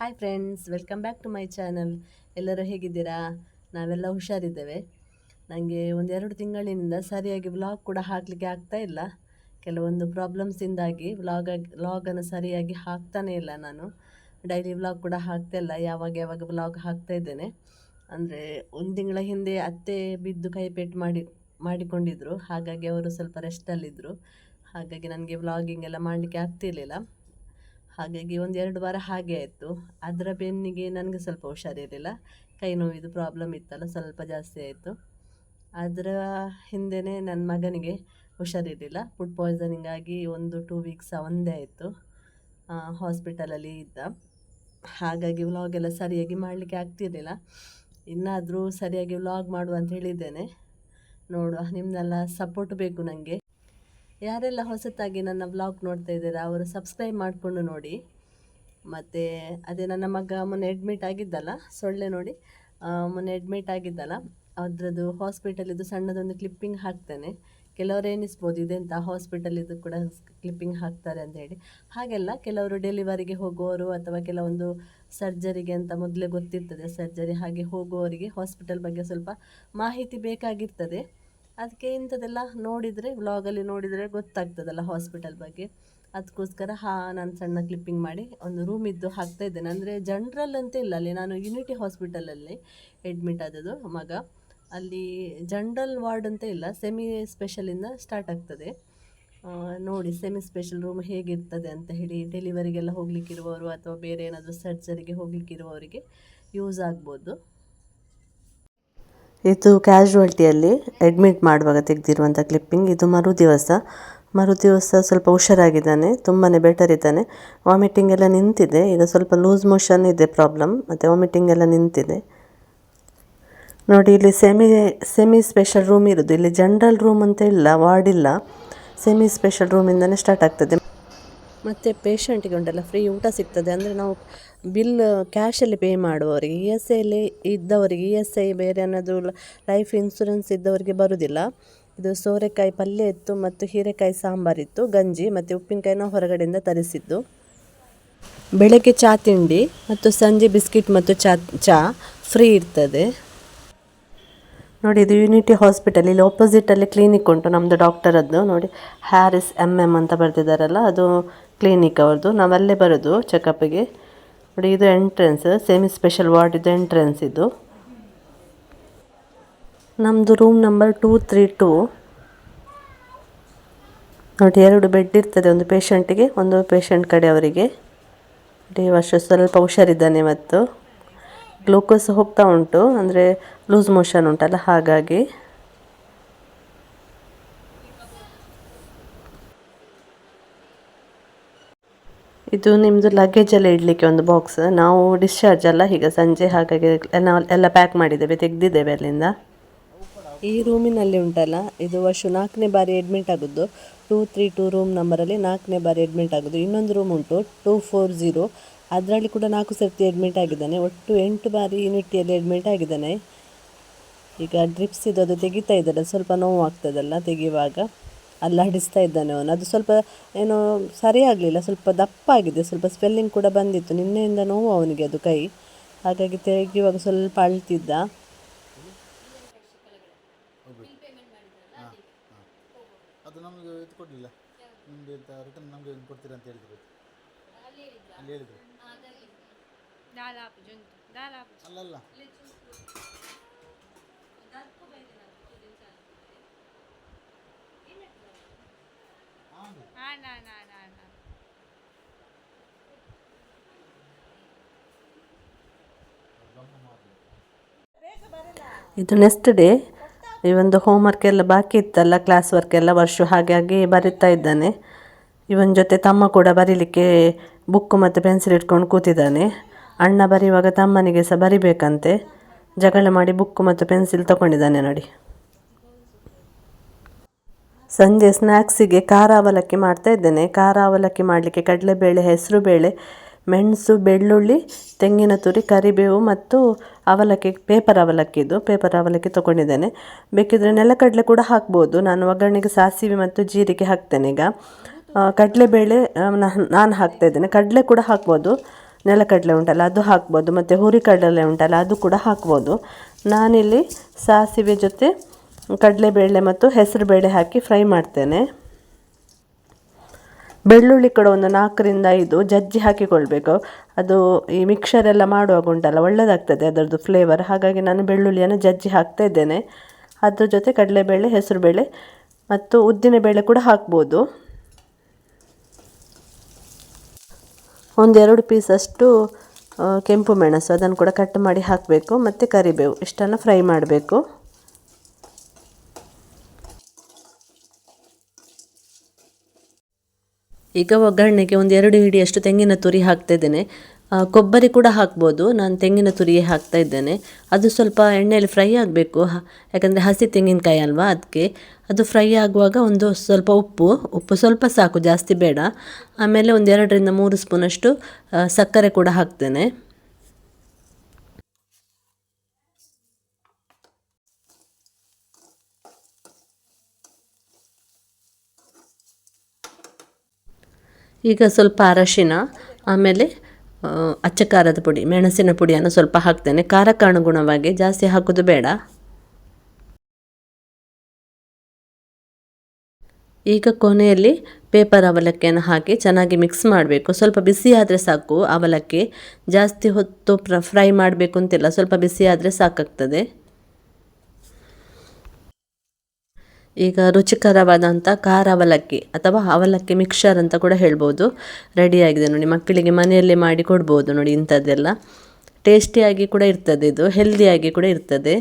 Hi friends welcome back to my channel ಎಲ್ಲರೂ ಹೇಗಿದ್ದೀರಾ? ನಾವೆಲ್ಲ ಹುಷಾರಿದ್ದೇವೆ. ನನಗೆ ಒಂದೆರಡು ತಿಂಗಳಿಂದ ಸರಿಯಾಗಿ ವ್ಲಾಗ್ ಕೂಡ ಹಾಕಲಿಕ್ಕೆ ಆಗ್ತಾ ಇಲ್ಲ. ಕೆಲವೊಂದು ಪ್ರಾಬ್ಲಮ್ಸಿಂದಾಗಿ ವ್ಲಾಗ್ ವ್ಲಾಗನ್ನು ಸರಿಯಾಗಿ ಹಾಕ್ತಾನೇ ಇಲ್ಲ ನಾನು. ಡೈಲಿ ವ್ಲಾಗ್ ಕೂಡ ಹಾಕ್ತಾ ಇಲ್ಲ. ಯಾವಾಗ ಯಾವಾಗ ವ್ಲಾಗ್ ಹಾಕ್ತಾ ಇದ್ದೇನೆ. ಅಂದರೆ ಒಂದು ತಿಂಗಳ ಹಿಂದೆ ಅತ್ತೆ ಬಿದ್ದು ಕೈಪೇಟು ಮಾಡಿ ಮಾಡಿಕೊಂಡಿದ್ದರು ಹಾಗಾಗಿ ಅವರು ಸ್ವಲ್ಪ ರೆಸ್ಟಲ್ಲಿದ್ದರು ಹಾಗಾಗಿ ನನಗೆ ವ್ಲಾಗಿಂಗ್ ಎಲ್ಲ ಮಾಡಲಿಕ್ಕೆ ಆಗ್ತಿರ್ಲಿಲ್ಲ. ಹಾಗಾಗಿ ಒಂದು ಎರಡು ವಾರ ಹಾಗೆ ಆಯಿತು. ಅದರ ಬೆನ್ನಿಗೆ ನನಗೆ ಸ್ವಲ್ಪ ಹುಷಾರಿರಲಿಲ್ಲ. ಕೈ ನೋವಿದು ಪ್ರಾಬ್ಲಮ್ ಇತ್ತಲ್ಲ, ಸ್ವಲ್ಪ ಜಾಸ್ತಿ ಆಯಿತು. ಅದರ ಹಿಂದೆಯೇ ನನ್ನ ಮಗನಿಗೆ ಹುಷಾರಿರಲಿಲ್ಲ. ಫುಡ್ ಪಾಯ್ಸನಿಂಗ್ ಆಗಿ ಒಂದು ಟೂ ವೀಕ್ಸ್ ಒಂದೇ ಆಯಿತು. ಹಾಸ್ಪಿಟಲಲ್ಲಿ ಇದ್ದ. ಹಾಗಾಗಿ ವ್ಲಾಗ್ ಎಲ್ಲ ಸರಿಯಾಗಿ ಮಾಡಲಿಕ್ಕೆ ಆಗ್ತಿರಲಿಲ್ಲ. ಇನ್ನಾದರೂ ಸರಿಯಾಗಿ ವ್ಲಾಗ್ ಮಾಡುವ ಅಂತ ಹೇಳಿದ್ದೇನೆ. ನೋಡುವ ನಿಮ್ಮನ್ನೆಲ್ಲ ಸಪೋರ್ಟ್ ಬೇಕು ನನಗೆ ಯಾರೆಲ್ಲ ಹೊಸತಾಗಿ ನನ್ನ ಬ್ಲಾಗ್ ನೋಡ್ತಾ ಇದ್ದೀರಾ, ಅವರು ಸಬ್ಸ್ಕ್ರೈಬ್ ಮಾಡಿಕೊಂಡು ನೋಡಿ. ಮತ್ತು ಅದೇ ನನ್ನ ಮಗ ಮೊನ್ನೆ ಅಡ್ಮಿಟ್ ಆಗಿದ್ದಲ್ಲ, ಸೊಳ್ಳೆ ನೋಡಿ. ಮೊನ್ನೆ ಅಡ್ಮಿಟ್ ಆಗಿದ್ದಲ್ಲ, ಅದರದ್ದು ಹಾಸ್ಪಿಟಲಿದ್ದು ಸಣ್ಣದೊಂದು ಕ್ಲಿಪ್ಪಿಂಗ್ ಹಾಕ್ತೇನೆ. ಕೆಲವರು ಏನಿಸ್ಬೋದು ಇದೆಂತ ಹಾಸ್ಪಿಟಲಿದ್ದು ಕೂಡ ಕ್ಲಿಪ್ಪಿಂಗ್ ಹಾಕ್ತಾರೆ ಅಂತ ಹೇಳಿ. ಹಾಗೆಲ್ಲ ಕೆಲವರು ಡೆಲಿವರಿಗೆ ಹೋಗುವವರು ಅಥವಾ ಕೆಲವೊಂದು ಸರ್ಜರಿಗೆ ಅಂತ ಮೊದಲೇ ಗೊತ್ತಿರ್ತದೆ ಸರ್ಜರಿ ಹಾಗೆ ಹೋಗುವವರಿಗೆ ಹಾಸ್ಪಿಟಲ್ ಬಗ್ಗೆ ಸ್ವಲ್ಪ ಮಾಹಿತಿ ಬೇಕಾಗಿರ್ತದೆ. ಅದಕ್ಕೆ ಇಂಥದ್ದೆಲ್ಲ ನೋಡಿದರೆ ವ್ಲಾಗಲ್ಲಿ ನೋಡಿದರೆ ಗೊತ್ತಾಗ್ತದಲ್ಲ ಹಾಸ್ಪಿಟಲ್ ಬಗ್ಗೆ. ಅದಕ್ಕೋಸ್ಕರ ಹಾ, ನಾನು ಸಣ್ಣ ಕ್ಲಿಪ್ಪಿಂಗ್ ಮಾಡಿ ಒಂದು ರೂಮ್ ಇದ್ದು ಹಾಕ್ತಾ ಇದ್ದೇನೆ. ಅಂದರೆ ಜನರಲ್ ಅಂತ ಇಲ್ಲ. ಅಲ್ಲಿ ನಾನು ಯುನಿಟಿ ಹಾಸ್ಪಿಟಲಲ್ಲಿ ಅಡ್ಮಿಟ್ ಆದದ್ದು ಮಗ. ಅಲ್ಲಿ ಜನರಲ್ ವಾರ್ಡ್ ಅಂತ ಇಲ್ಲ. ಸೆಮಿ ಸ್ಪೆಷಲಿಂದ ಸ್ಟಾರ್ಟ್ ಆಗ್ತದೆ. ನೋಡಿ ಸೆಮಿ ಸ್ಪೆಷಲ್ ರೂಮ್ ಹೇಗಿರ್ತದೆ ಅಂತ ಹೇಳಿ ಡೆಲಿವರಿಗೆಲ್ಲ ಹೋಗ್ಲಿಕ್ಕಿರುವವರು ಅಥವಾ ಬೇರೆ ಏನಾದರೂ ಸರ್ಜರಿಗೆ ಹೋಗ್ಲಿಕ್ಕಿರುವವರಿಗೆ ಯೂಸ್ ಆಗ್ಬೋದು. ಇದು ಕ್ಯಾಶುವಲ್ಟಿಯಲ್ಲಿ ಅಡ್ಮಿಟ್ ಮಾಡುವಾಗ ತೆಗೆದಿರುವಂಥ ಕ್ಲಿಪ್ಪಿಂಗ್ ಇದು ಮರು ದಿವಸ ಮರು ದಿವಸ ಸ್ವಲ್ಪ ಹುಷಾರಾಗಿದ್ದಾನೆ ತುಂಬಾ ಬೆಟರ್ ಇದ್ದಾನೆ. ವಾಮಿಟಿಂಗ್ ಎಲ್ಲ ನಿಂತಿದೆ. ಈಗ ಸ್ವಲ್ಪ ಲೂಸ್ ಮೋಷನ್ ಇದೆ ಪ್ರಾಬ್ಲಮ್ ಮತ್ತು ವಾಮಿಟಿಂಗ್ ಎಲ್ಲ ನಿಂತಿದೆ. ನೋಡಿ, ಇಲ್ಲಿ ಸೆಮಿ ಸೆಮಿ ಸ್ಪೆಷಲ್ ರೂಮ್ ಇರೋದು. ಇಲ್ಲಿ ಜನರಲ್ ರೂಮ್ ಅಂತ ಇಲ್ಲ ವಾರ್ಡ್ ಇಲ್ಲ. ಸೆಮಿ ಸ್ಪೆಷಲ್ ರೂಮಿಂದನೇ ಸ್ಟಾರ್ಟ್ ಆಗ್ತದೆ. ಮತ್ತು ಪೇಷಂಟಿಗೆ ಉಂಟಲ್ಲ ಫ್ರೀ ಊಟ ಸಿಗ್ತದೆ. ಅಂದರೆ ನಾವು ಬಿಲ್ ಕ್ಯಾಶಲ್ಲಿ ಪೇ ಮಾಡುವವರಿಗೆ ಇ ಎಸ್ ಐಲಿ ಇದ್ದವರಿಗೆ ಇ ಎಸ್ ಐ ಬೇರೆ ಅನ್ನೋದು ಲೈಫ್ ಇನ್ಸೂರೆನ್ಸ್ ಇದ್ದವರಿಗೆ ಬರುವುದಿಲ್ಲ. ಇದು ಸೋರೆಕಾಯಿ ಪಲ್ಯ ಇತ್ತು ಮತ್ತು ಹೀರೆಕಾಯಿ ಸಾಂಬಾರಿತ್ತು ಗಂಜಿ ಮತ್ತು ಉಪ್ಪಿನಕಾಯಿನ ಹೊರಗಡೆಯಿಂದ ತರಿಸಿದ್ದು. ಬೆಳಗ್ಗೆ ಚಹಾ ತಿಂಡಿ ಮತ್ತು ಸಂಜೆ ಬಿಸ್ಕಿಟ್ ಮತ್ತು ಚಾ ಚಹಾ ಫ್ರೀ ಇರ್ತದೆ. ನೋಡಿ, ಇದು ಯುನಿಟಿ ಹಾಸ್ಪಿಟಲ್ ಇಲ್ಲಿ ಆಪೋಸಿಟಲ್ಲಿ ಕ್ಲಿನಿಕ್ ಉಂಟು ನಮ್ಮದು ಡಾಕ್ಟರದ್ದು ನೋಡಿ ಹ್ಯಾರಿಸ್ ಎಂ ಎಂ ಅಂತ ಬರ್ತಿದ್ದಾರಲ್ಲ ಅದು ಕ್ಲಿನಿಕ್ ಅವ್ರದ್ದು. ನಾವಲ್ಲೇ ಬರೋದು ಚೆಕಪ್ಪಿಗೆ ನೋಡಿ, ಇದು ಎಂಟ್ರೆನ್ಸ್ ಸೆಮಿ ಸ್ಪೆಷಲ್ ವಾರ್ಡ್ ಇದು ಎಂಟ್ರೆನ್ಸ್ ಇದು. ನಮ್ಮದು room number two three two ನೋಡಿ, ಎರಡು ಬೆಡ್ ಇರ್ತದೆ, ಒಂದು ಪೇಷಂಟಿಗೆ ಒಂದು ಪೇಷಂಟ್ ಕಡೆಯವರಿಗೆ ಡೇ ವರ್ಷ ಸ್ವಲ್ಪ ಹುಷಾರಿದ್ದಾನೆ ಇವತ್ತು ಗ್ಲೂಕೋಸ್ ಹೋಗ್ತಾ ಉಂಟು, ಅಂದರೆ ಲೂಸ್ ಮೋಷನ್ ಉಂಟಲ್ಲ, ಹಾಗಾಗಿ. ಇದು ನಿಮ್ಮದು ಲಗೇಜ್ ಎಲ್ಲ ಇಡಲಿಕ್ಕೆ ಒಂದು ಬಾಕ್ಸ್ ನಾವು ಡಿಸ್ಚಾರ್ಜ್ ಅಲ್ಲ, ಈಗ ಸಂಜೆ ಹಾಗಾಗಿ ಎಲ್ಲ ಎಲ್ಲ ಪ್ಯಾಕ್ ಮಾಡಿದ್ದೇವೆ, ತೆಗೆದಿದ್ದೇವೆ ಅಲ್ಲಿಂದ. ಈ ರೂಮಿನಲ್ಲಿ ಉಂಟಲ್ಲ, ಇದು ವರ್ಷ ನಾಲ್ಕನೇ ಬಾರಿ ಅಡ್ಮಿಟ್ ಆಗೋದು ಟೂ ತ್ರೀ ಟೂ ರೂಮ್ ನಂಬರಲ್ಲಿ ನಾಲ್ಕನೇ ಬಾರಿ ಅಡ್ಮಿಟ್ ಆಗೋದು. ಇನ್ನೊಂದು ರೂಮ್ ಉಂಟು ಟೂ ಫೋರ್ ಜೀರೋ ಅದರಲ್ಲಿ ಕೂಡ ನಾಲ್ಕು ಸರ್ತಿ ಅಡ್ಮಿಟ್ ಆಗಿದ್ದಾನೆ. ಒಟ್ಟು ಎಂಟು ಬಾರಿ ಯೂನಿಟಿಯಲ್ಲಿ ಅಡ್ಮಿಟ್ ಆಗಿದ್ದಾನೆ. ಈಗ ಡ್ರಿಪ್ಸ್ ಇದು ಅದು ತೆಗಿತಾ ಇದ್ದಾರೆ ಸ್ವಲ್ಪ ನೋವು ಆಗ್ತದಲ್ಲ ತೆಗೆಯುವಾಗ. ಅಲ್ಲಾಡಿಸ್ತಾ ಇದ್ದಾನೆ ಅವನು. ಅದು ಸ್ವಲ್ಪ ಏನೋ ಸರಿಯಾಗಲಿಲ್ಲ ಸ್ವಲ್ಪ ದಪ್ಪ ಆಗಿದೆ ಸ್ವಲ್ಪ ಸ್ವೆಲ್ಲಿಂಗ್ ಕೂಡ ಬಂದಿತ್ತು. ನಿನ್ನೆಯಿಂದ ನೋವು ಅವನಿಗೆ ಅದು ಕೈ. ಹಾಗಾಗಿ ತೆಗೆಯುವಾಗ ಸ್ವಲ್ಪ ಅಳ್ತಿದ್ದ. ಅದು ನಮಗೆ ಇದು ಕೊಡಲಿಲ್ಲ ನಿಮಗೆ ರಿಟರ್ನ್ ನಮಗೆ ಕೊಡ್ತೀರಾ ಅಂತ ಹೇಳಿದ್ರು. ಅಲ್ಲಿ ಹೇಳಿದ್ರು. ಅಲ್ಲಲ್ಲ. ಇದು ನೆಕ್ಸ್ಟ್ ಡೇ ಈ ಒಂದು ಹೋಮ್ವರ್ಕ್ ಎಲ್ಲ ಬಾಕಿ ಇತ್ತಲ್ಲ ಕ್ಲಾಸ್ ವರ್ಕ್ ಎಲ್ಲ ವರ್ಷ ಹಾಗಾಗಿ ಬರೀತಾ ಇದ್ದಾನೆ. ಇವನ ಜೊತೆ ತಮ್ಮ ಕೂಡ ಬರೀಲಿಕ್ಕೆ ಬುಕ್ ಮತ್ತು ಪೆನ್ಸಿಲ್ ಇಟ್ಕೊಂಡು ಕೂತಿದ್ದಾನೆ. ಅಣ್ಣ ಬರೆಯುವಾಗ ತಮ್ಮನಿಗೆ ಸಹ ಬರಿಬೇಕಂತೆ. ಜಗಳ ಮಾಡಿ ಬುಕ್ ಮತ್ತು ಪೆನ್ಸಿಲ್ ತಗೊಂಡಿದ್ದಾನೆ ನೋಡಿ. ಸಂಜೆ ಸ್ನ್ಯಾಕ್ಸಿಗೆ ಖಾರ ಅವಲಕ್ಕಿ ಮಾಡ್ತಾ ಇದ್ದೇನೆ. ಖಾರ ಅವಲಕ್ಕಿ ಮಾಡಲಿಕ್ಕೆ ಕಡಲೆಬೇಳೆ, ಹೆಸರುಬೇಳೆ, ಮೆಣಸು, ಬೆಳ್ಳುಳ್ಳಿ, ತೆಂಗಿನ ತುರಿ, ಕರಿಬೇವು ಮತ್ತು ಅವಲಕ್ಕಿ ಪೇಪರ್ ಅವಲಕ್ಕಿದು ಪೇಪರ್ ಅವಲಕ್ಕಿ ತೊಗೊಂಡಿದ್ದೇನೆ. ಬೇಕಿದ್ರೆ ನೆಲಕಡಲೆ ಕೂಡ ಹಾಕ್ಬೋದು. ನಾನು ಒಗ್ಗರಣೆಗೆ ಸಾಸಿವೆ ಮತ್ತು ಜೀರಿಗೆ ಹಾಕ್ತೇನೆ ಈಗ. ಕಡಲೆಬೇಳೆ ನಾನು ನಾನು ಹಾಕ್ತಾ ಇದ್ದೇನೆ. ಕಡಲೆ ಕೂಡ ಹಾಕ್ಬೋದು. ನೆಲಕಡಲೆ ಉಂಟಲ್ಲ, ಅದು ಹಾಕ್ಬೋದು. ಮತ್ತು ಹುರಿಕಡಲೆ ಉಂಟಲ್ಲ, ಅದು ಕೂಡ ಹಾಕ್ಬೋದು. ನಾನಿಲ್ಲಿ ಸಾಸಿವೆ ಜೊತೆ ಕಡಲೆಬೇಳೆ ಮತ್ತು ಹೆಸರುಬೇಳೆ ಹಾಕಿ ಫ್ರೈ ಮಾಡ್ತೇನೆ. ಬೆಳ್ಳುಳ್ಳಿ ಕೂಡ ಒಂದು ನಾಲ್ಕರಿಂದ ಐದು ಜಜ್ಜಿ ಹಾಕಿಕೊಳ್ಬೇಕು. ಅದು ಈ ಮಿಕ್ಸರ್ ಎಲ್ಲ ಮಾಡುವಾಗ ಉಂಟಲ್ಲ ಒಳ್ಳೆಯದಾಗ್ತದೆ ಅದರದ್ದು ಫ್ಲೇವರ್ ಹಾಗಾಗಿ ನಾನು ಬೆಳ್ಳುಳ್ಳಿಯನ್ನು ಜಜ್ಜಿ ಹಾಕ್ತಾ ಇದ್ದೇನೆ. ಅದ್ರ ಜೊತೆ ಕಡಲೆಬೇಳೆ, ಹೆಸರುಬೇಳೆ ಮತ್ತು ಉದ್ದಿನಬೇಳೆ ಕೂಡ ಹಾಕ್ಬೋದು. ಒಂದೆರಡು ಪೀಸಷ್ಟು ಕೆಂಪು ಮೆಣಸು, ಅದನ್ನು ಕೂಡ ಕಟ್ ಮಾಡಿ ಹಾಕಬೇಕು. ಮತ್ತು ಕರಿಬೇವು, ಇಷ್ಟನ್ನು ಫ್ರೈ ಮಾಡಬೇಕು. ಈಗ ಒಗ್ಗರಣೆಗೆ ಒಂದು ಎರಡು ಹಿಡಿಯಷ್ಟು ತೆಂಗಿನ ತುರಿ ಹಾಕ್ತಾ ಇದ್ದೇನೆ ಕೊಬ್ಬರಿ ಕೂಡ ಹಾಕ್ಬೋದು. ನಾನು ತೆಂಗಿನ ತುರಿಯೇ ಹಾಕ್ತಾ ಇದ್ದೇನೆ. ಅದು ಸ್ವಲ್ಪ ಎಣ್ಣೆಯಲ್ಲಿ ಫ್ರೈ ಆಗಬೇಕು. ಯಾಕಂದರೆ ಹಸಿ ತೆಂಗಿನಕಾಯಿ ಅಲ್ವಾ ಅದಕ್ಕೆ ಅದು ಫ್ರೈ ಆಗುವಾಗ ಒಂದು ಸ್ವಲ್ಪ ಉಪ್ಪು. ಉಪ್ಪು ಸ್ವಲ್ಪ ಸಾಕು, ಜಾಸ್ತಿ ಬೇಡ. ಆಮೇಲೆ ಒಂದು ಎರಡರಿಂದ ಮೂರು ಸ್ಪೂನಷ್ಟು ಸಕ್ಕರೆ ಕೂಡ ಹಾಕ್ತೇನೆ. ಈಗ ಸ್ವಲ್ಪ ಅರಶಿನ, ಆಮೇಲೆ ಅಚ್ಚ ಖಾರದ ಪುಡಿ, ಮೆಣಸಿನ ಪುಡಿಯನ್ನು ಸ್ವಲ್ಪ ಹಾಕ್ತೇನೆ. ಖಾರಕ್ಕೆ ಅನುಗುಣವಾಗಿ ಜಾಸ್ತಿ ಹಾಕೋದು ಬೇಡ. ಈಗ ಕೊನೆಯಲ್ಲಿ ಪೇಪರ್ ಅವಲಕ್ಕಿಯನ್ನು ಹಾಕಿ ಚೆನ್ನಾಗಿ ಮಿಕ್ಸ್ ಮಾಡಬೇಕು. ಸ್ವಲ್ಪ ಬಿಸಿ ಆದರೆ ಸಾಕು ಅವಲಕ್ಕಿ. ಜಾಸ್ತಿ ಹೊತ್ತು ಫ್ರೈ ಮಾಡಬೇಕು ಅಂತಿಲ್ಲ. ಸ್ವಲ್ಪ ಬಿಸಿ ಆದರೆ ಸಾಕಾಗ್ತದೆ. ಈಗ ರುಚಿಕರವಾದಂಥ ಖಾರ ಅವಲಕ್ಕಿ ಅಥವಾ ಅವಲಕ್ಕಿ ಮಿಕ್ಸರ್ ಅಂತ ಕೂಡ ಹೇಳ್ಬೋದು. ರೆಡಿಯಾಗಿದೆ ನೋಡಿ, ಮಕ್ಕಳಿಗೆ ಮನೆಯಲ್ಲೇ ಮಾಡಿ ಕೊಡ್ಬೋದು ನೋಡಿ ಇಂಥದ್ದೆಲ್ಲ. ಟೇಸ್ಟಿಯಾಗಿ ಕೂಡ ಇರ್ತದೆ ಇದು ಹೆಲ್ದಿಯಾಗಿ ಕೂಡ ಇರ್ತದೆ.